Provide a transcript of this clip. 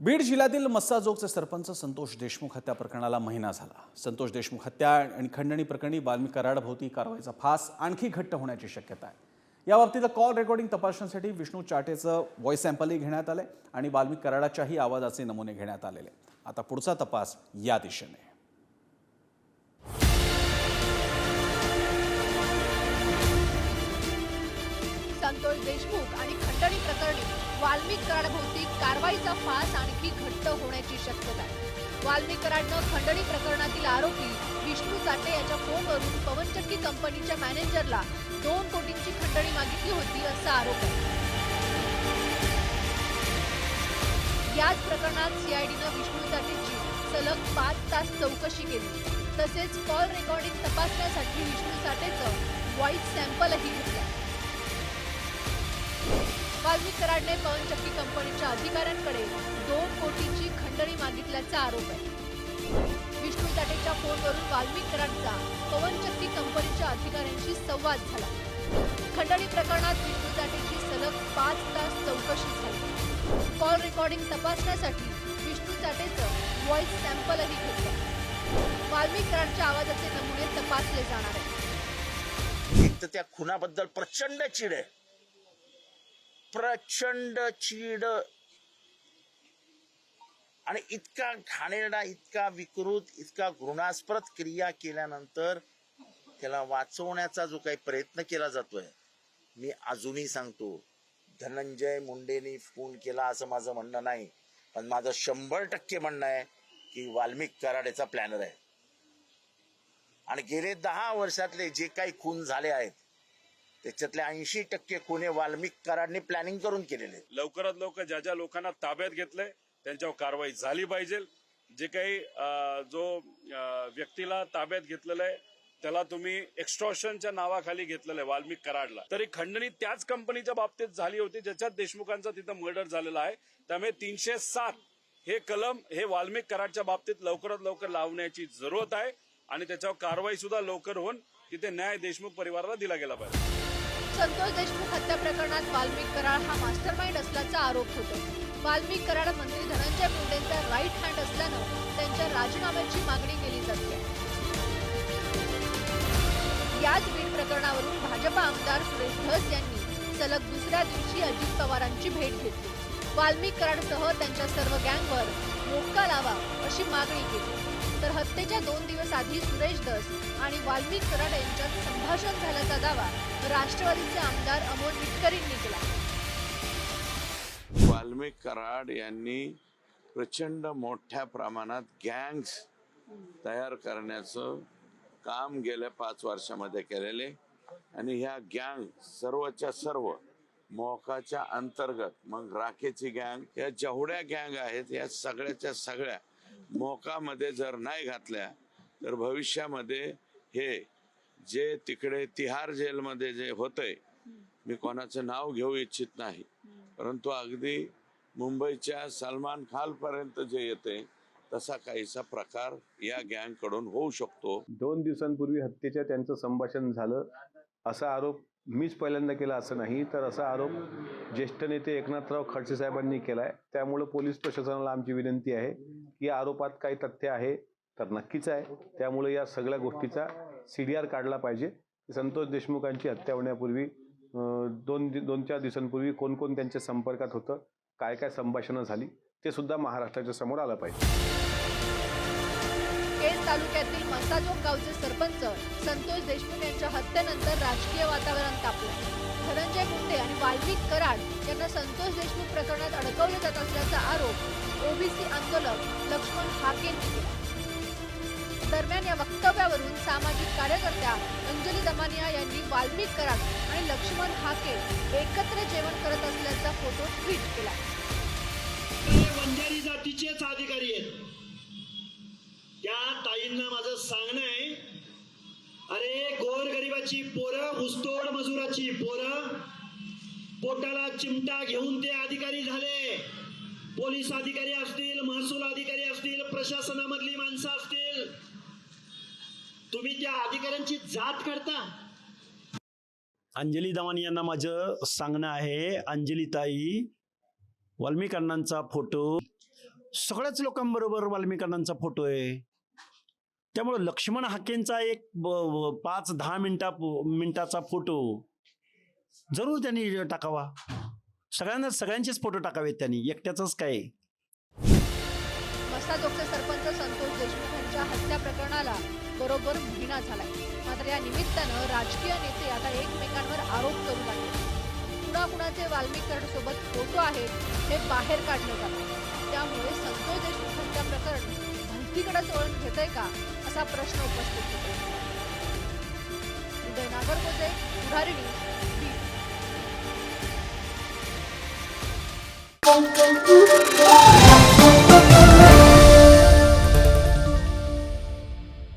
बीड जिल्ह्यातील मस्साजोगचे सरपंच संतोष देशमुख हत्या प्रकरणाला महिना झाला. संतोष देशमुख हत्या आणि खंडणी प्रकरणी बाल्मी कराडभोवती कारवाईचा फास आणखी घट्ट होण्याची शक्यता आहे. याबाबतीतलं कॉल रेकॉर्डिंग तपासण्यासाठी विष्णू चाटेचं व्हॉइस सॅम्पलही घेण्यात आलंय आणि बाल्मी कराडाच्याही आवाजाचे नमुने घेण्यात आलेले आहेत. आता पुढचा तपास या दिशेने. संतोष देशमुख आणि खंडणी प्रकरणी वाल्मिक कराडभोवती कारवाईचा फास आणखी घट्ट होण्याची शक्यता आहे. वाल्मिक कराडनं खंडणी प्रकरणातील आरोपी विष्णू चाटे याच्या फोनवरून पवनचक्की कंपनीच्या मॅनेजरला दोन कोटींची खंडणी मागितली होती असा आरोप आहे. याच प्रकरणात सीआयडीनं विष्णू चाटेची सलग पाच तास चौकशी केली. तसेच कॉल रेकॉर्डिंग तपासण्यासाठी विष्णू साठेचं व्हॉइस सॅम्पलही घेतलं. वाल्मिक कराडने पवनचक्की कंपनीच्या अधिकाऱ्यांकडे दोन कोटींची खंडणी मागितल्याचा आरोप आहे. विष्णू चाटेच्या फोनवरून वाल्मिक कराडचा पवनचक्की कंपनीच्या अधिकाऱ्यांशी संवाद झाला. खंडणी प्रकरणात विष्णू चाटेची सलग पाच तास चौकशी झाली. कॉल रेकॉर्डिंग तपासण्यासाठी विष्णू चाटेचं व्हॉइस सॅम्पलही घेतलं. वाल्मिक कराडच्या आवाजाचे नमुने तपासले जाणार आहेत. तर त्या खुनाबद्दल प्रचंड चिड. आहे प्रचंड चीड. आणि इतका घाणेरडा इतका विकृत इतका घृणास्पद क्रिया केल्यानंतर त्याला वाचवण्याचा जो काही प्रयत्न केला जातोय मी अजूनही सांगतो धनंजय मुंडेनी फोन केला असं माझं म्हणणं नाही पण माझं शंभर टक्के म्हणणं आहे की वाल्मिक कराडेचा प्लॅनर आहे. आणि गेले दहा वर्षातले जे काही खून झाले आहेत त्याच्यातले ऐंशी टक्के खुने वाल्मिक प्लॅनिंग करून केलेले. लवकरात लवकर ज्या ज्या लोकांना ताब्यात घेतलंय त्यांच्यावर कारवाई झाली पाहिजे. जे काही अं, जो व्यक्तीला ताब्यात घेतलेलं आहे त्याला तुम्ही एक्स्ट्रॉशनच्या नावाखाली घेतलेलं आहे वाल्मिक कराडला. तरी खंडणी त्याच कंपनीच्या बाबतीत झाली होती ज्याच्यात देशमुखांचा तिथं मर्डर झालेला आहे. त्यामुळे तीनशे सात हे कलम हे वाल्मिक कराडच्या बाबतीत लवकरात लवकर लावण्याची जरूरत आहे. आणि त्याच्यावर कारवाई सुद्धा लवकर होऊन तिथे न्याय देशमुख परिवाराला दिला गेला पाहिजे. संतोष देशमुख हत्या प्रकरणात वाल्मिक कराड हा मास्टर माइंड असल्याचा आरोप होतो. वाल्मिक कराड मंत्री धनंजय मुंडेंचा राईट हँड असल्यानं त्यांच्या राजीनाम्याची मागणी केली जाते. याच बीड प्रकरणावरून भाजपा आमदार सुरेश धस यांनी सलग दुसऱ्या दिवशी अजित पवारांची भेट घेतली. वाल्मिक कराडसह त्यांच्या सर्व गँगवर मोक्का लावा अशी मागणी केली. तर हत्येच्या दोन दिवस आधी सुरेश दस आणि वाल्मिक कराड यांच्यात संभाषण झाल्याचा दावा राष्ट्रवादीचे आमदार अमोल मिटकरींनी केला. वाल्मिक कराड यांनी प्रचंड मोठ्या प्रमाणात गँग्स तयार करण्याचं काम गेल्या पाच वर्षामध्ये केलेले आणि ह्या गँग सर्वच्या सर्व मोकाच्या अंतर्गत मग राखेची गँग या जेवढ्या गँग आहेत या सगळ्याच्या सगळ्या मोकामध्ये जर नाही घातल्या तर भविष्यामध्ये हे जे तिकडे तिहार जेलमध्ये जे होतंय मी कोणाचं नाव घेऊ इच्छित नाही. परंतु अगदी मुंबईच्या सलमान खान पर्यंत जे येते तसा काहीसा प्रकार या गँगकडून होऊ शकतो. दोन दिवसांपूर्वी हत्येच्या त्यांचं संभाषण झालं असा आरोप मीच पहिल्यांदा केला असं नाही तर असा आरोप ज्येष्ठ नेते एकनाथराव खडसे साहेबांनी केला आहे त्यामुळं पोलीस प्रशासनाला आमची विनंती आहे की या आरोपात काही तथ्य आहे तर नक्कीच आहे. त्यामुळे या सगळ्या गोष्टीचा सी डी आर काढला पाहिजे. संतोष देशमुखांची हत्या होण्यापूर्वी दोन दोन चार दिवसांपूर्वी कोण कोण त्यांच्या संपर्कात होतं काय काय संभाषणं झाली ते सुद्धा महाराष्ट्राच्या समोर आलं पाहिजे. केज तालुक्यातील मसाजोग गावचे सरपंच संतोष देशमुख यांच्या हत्येनंतर राजकीय वातावरण तापलं. धनंजय मुंडे आणि वाल्मिक कराड यांना संतोष देशमुख प्रकरणात अडकवले जात असल्याचा आरोप ओबीसी आंदोलक लक्ष्मण हाकेंनी केला. दरम्यान या वक्तव्यावरून सामाजिक कार्यकर्त्या अंजली दमानिया यांनी वाल्मिक कराड आणि लक्ष्मण हाके एकत्र जेवण करत असल्याचा फोटो ट्विट केला. हे जातीचेच अधिकारी आहेत. त्या ताईंना माझं सांगणं आहे अरे गोरगरिबाची पोरं उस्तोड मजुराची पोरं पोटाला चिमटा घेऊन ते अधिकारी झाले. पोलीस अधिकारी असतील महसूल अधिकारी असतील प्रशासनामधली माणसं असतील. तुम्ही त्या अधिकाऱ्यांची जात काढता. अंजली दवानी यांना माझं सांगणं आहे अंजली ताई वाल्मिकांनांचा फोटो. सगळ्याच लोकांबरोबर वाल्मिकांनांचा फोटो आहे. त्यामुळं लक्ष्मण हाकेंचा एक पाच दहा मिनिटा मिनिटाचा फोटो. जरूर त्यांनी टाकावा. सगळ्यांना सगळ्यांचेच फोटो टाकावेत त्यांनी. एकट्याच काय? मसाजोगचे सरपंच संतोष देशमुख यांच्या हत्या प्रकरणाला बरोबर महिना झालाय. मात्र या निमित्तानं राजकीय नेते आता एकमेकांवर आरोप करू लागले. कुणाकुणाचे वाल्मीकरणसोबत फोटो आहेत हे बाहेर काढण्यात आले त्यामुळे संतोष देशमुख हत्या प्रकरण भलतीकडेच वळण घेतंय का असा प्रश्न उपस्थित होतो. उदय नागरकोजे उधारिणी